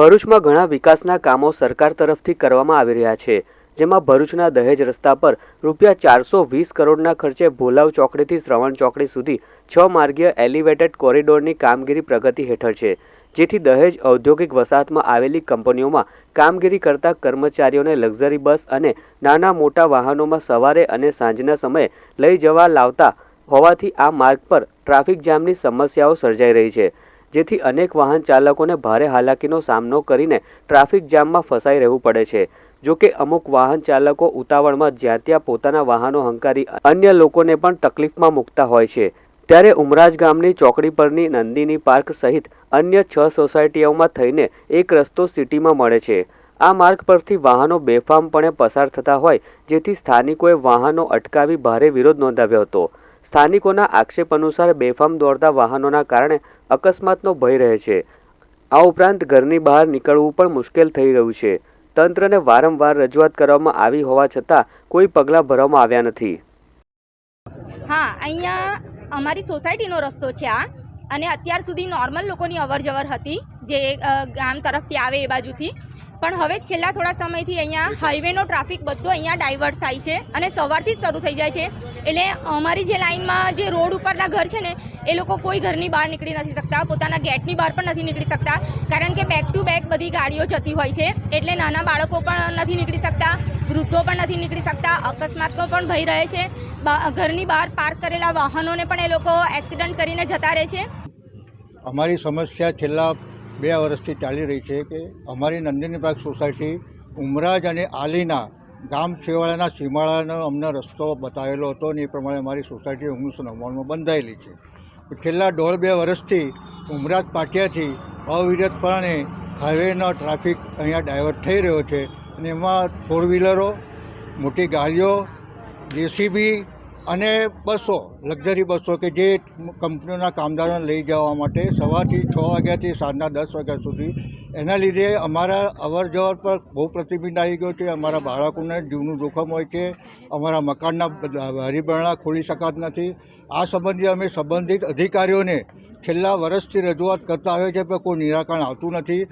ભરૂચમાં ઘણા વિકાસના કામો સરકાર તરફથી કરવામાં આવી રહ્યા છે, જેમાં ભરૂચના દહેજ રસ્તા પર રૂપિયા ચારસો વીસ કરોડના ખર્ચે ભોલાવ ચોકડીથી શ્રવણ ચોકડી સુધી છ માર્ગીય એલિવેટેડ કોરિડોરની કામગીરી પ્રગતિ હેઠળ છે, જેથી દહેજ ઔદ્યોગિક વસાહતમાં આવેલી કંપનીઓમાં કામગીરી કરતા કર્મચારીઓને લક્ઝરી બસ અને નાના મોટા વાહનોમાં સવારે અને સાંજના સમયે લઈ જવા લાવતા હોવાથી આ માર્ગ પર ટ્રાફિક જામની સમસ્યાઓ સર્જાઈ રહી છે. જેથી અનેક વાહન ચાલકોને ભારે હાલાકીનો સામનો કરીને ટ્રાફિક જામમાં ફસાઈ રહેવું પડે છે. જો કે અમુક વાહન ચાલકો ઉતાવળમાં જ્યાં ત્યાં પોતાના વાહનો હંકારી અન્ય લોકોને પણ તકલીફમાં મૂકતા હોય છે. ત્યારે ઉમરાજ ગામની ચોકડી પરની નંદિની પાર્ક સહિત અન્ય છ સોસાયટીઓમાં થઈને એક રસ્તો સિટીમાં મળે છે. આ માર્ગ પરથી વાહનો બેફામપણે પસાર થતા હોય, જેથી સ્થાનિકોએ વાહનો અટકાવી ભારે વિરોધ નોંધાવ્યો હતો. સ્થાનિકોના આક્ષેપ અનુસાર બેફામ દોડતા વાહનોના કારણે અકસ્માતનો ભય રહે છે. આ ઉપરાંત ઘરની બહાર નીકળવું પણ મુશ્કેલ થઈ રહ્યું છે. તંત્રને વારંવાર રજૂઆત કરવામાં આવી હોવા છતાં કોઈ પગલાં ભરવામાં આવ્યા નથી. હા, અહીંયા અમારી સોસાયટીનો રસ્તો છે આ. અને અત્યાર સુધી નોર્મલ લોકોની અવર જવર હતી, જે ગામ તરફથી આવે એ બાજુથી. પણ હવે છેલ્લા થોડા સમયથી અહીંયા હાઈવેનો ટ્રાફિક બધો અહીંયા ડાયવર્ટ થાય છે અને સવારથી જ શરૂ થઈ જાય છે. એટલે અમારી જે લાઇનમાં જે રોડ ઉપરના ઘર છે ને, એ લોકો કોઈ ઘરની બહાર નીકળી નથી શકતા, પોતાના ગેટની બહાર પણ નથી નીકળી શકતા, કારણ કે બેક ટુ બેક બધી ગાડીઓ જતી હોય છે, એટલે નાના બાળકો પણ નથી નીકળી શકતા, વૃદ્ધો પણ નથી નીકળી શકતા અકસ્માતનો પણ ભય રહે છે ઘરની બહાર પાર્ક કરેલા વાહનોને પણ એ લોકો એક્સિડન્ટ કરીને જતા રહે છે. અમારી સમસ્યા છેલ્લા બે વર્ષથી ચાલી રહી છે કે અમારી નંદિની પાર્ક સોસાયટી ઉમરાજ અને આલીના ગામ છેવાડાના સીમાડાનો અમને રસ્તો બતાવેલો હતો ને એ પ્રમાણે મારી સોસાયટી ઓગણીસો નવ્વાણુંમાં બંધાયેલી છે. છેલ્લા દોઢ બે વર્ષથી ઉમરાજ પાટિયાથી અવિરતપણે હાઈવેનો ટ્રાફિક અહીંયા ડાયવર્ટ થઈ રહ્યો છે અને એમાં ફોર વ્હીલરો મોટી ગાડીઓ જેસીબી અને બસો, લક્ઝરી બસો કે જે કંપનીઓના કામદારોને લઈ જવા માટે સવારથી છ વાગ્યાથી સાંજના દસ વાગ્યા સુધી, એના લીધે અમારા અવર જવર પર બહુ પ્રતિબિંધ આવી ગયો છે. અમારા બાળકોને જીવનું જોખમ હોય છે. અમારા મકાનના હરિબરણા ખોલી શકાત નથી. આ સંબંધે અમે સંબંધિત અધિકારીઓને છેલ્લા વર્ષથી રજૂઆત કરતા આવ્યા છે પણ કોઈ નિરાકરણ આવતું નથી.